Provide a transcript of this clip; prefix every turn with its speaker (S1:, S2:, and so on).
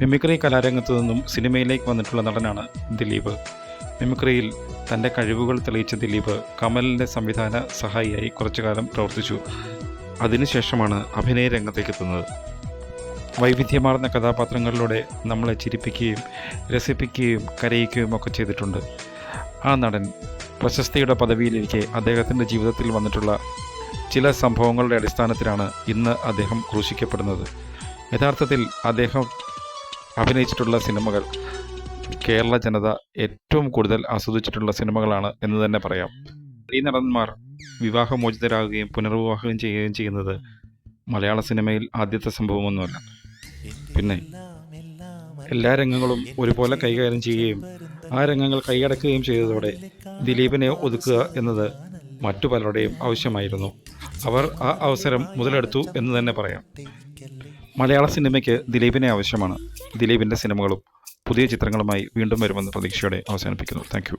S1: Mimicry കലാരംഗത്തു നിന്നും സിനിമയിലേക്ക് വന്നിട്ടുള്ള നടനാണ് ദിലീപ്. മിമിക്രിയിൽ തന്റെ കഴിവുകൾ തെളിയിച്ച ദിലീപ് കമലിന്റെ സംവിധാന സഹായിയായി കുറച്ചു കാലം പ്രവർത്തിച്ചു. അതിനുശേഷമാണ് അഭിനയ രംഗത്തേക്ക് എത്തുന്നത് വൈവിധ്യമാർന്ന കഥാപാത്രങ്ങളിലൂടെ നമ്മളെ ചിരിപ്പിക്കുകയും രസിപ്പിക്കുകയും കരയിക്കുകയും ഒക്കെ ചെയ്തിട്ടുണ്ട്. ആ നടൻ പ്രശസ്തിയുടെ പദവിയിലിരിക്കെ അദ്ദേഹത്തിന്റെ ജീവിതത്തിൽ വന്നിട്ടുള്ള ചില സംഭവങ്ങളുടെ അടിസ്ഥാനത്തിലാണ് ഇന്ന് അദ്ദേഹം ക്രൂശിക്കപ്പെടുന്നത്. യഥാർത്ഥത്തിൽ അദ്ദേഹം അഭിനയിച്ചിട്ടുള്ള സിനിമകൾ കേരള ജനത ഏറ്റവും കൂടുതൽ ആസ്വദിച്ചിട്ടുള്ള സിനിമകളാണ് എന്ന് തന്നെ പറയാം. ഈ നടന്മാർ വിവാഹമോചിതരാകുകയും പുനർവിവാഹം ചെയ്യുകയും ചെയ്യുന്നത് മലയാള സിനിമയിൽ ആദ്യത്തെ സംഭവമൊന്നുമല്ല. പിന്നെ എല്ലാ രംഗങ്ങളും ഒരുപോലെ കൈകാര്യം ചെയ്യുകയും ആ രംഗങ്ങൾ കൈയടക്കുകയും ചെയ്തതോടെ ദിലീപിനെ ഒതുക്കുക എന്നത് മറ്റു പലരുടെയും ആവശ്യമായിരുന്നു. അവർ ആ അവസരം മുതലെടുത്തു എന്ന് തന്നെ പറയാം. മലയാള സിനിമയ്ക്ക് ദിലീപിനെ ആവശ്യമാണ്. ദിലീപിന്റെ സിനിമകളും പുതിയ ചിത്രങ്ങളുമായി വീണ്ടും വരുമെന്ന് പ്രതീക്ഷയോടെ അവസാനിപ്പിക്കുന്നു. താങ്ക്